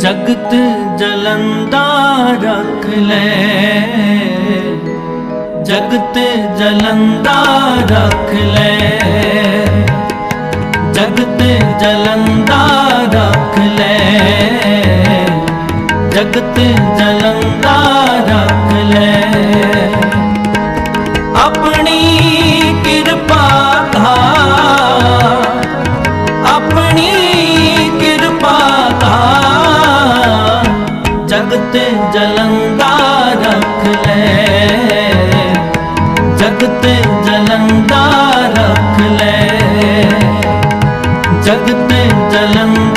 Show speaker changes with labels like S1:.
S1: ਜਗਤ ਜਲੰਦਾ ਰੱਖ ਲੈ। ਜਗਤ ਜਲੰਦਾ ਰੱਖ ਲੈ। ਜਗਤ ਜਲੰਦਾ ਰੱਖ ਲੈ। ਜਗਤ ਜਲੰਦਾ ਰੱਖ ਲੈ। ਆਪਣੀ ਜਗ ਤੇ ਜਲੰਦਾ ਰੱਖ ਲੈ। ਜਗ ਤੇ ਜਲੰਦਾ ਰੱਖ ਲੈ। ਜਗ ਤੇ ਜਲੰਦਾ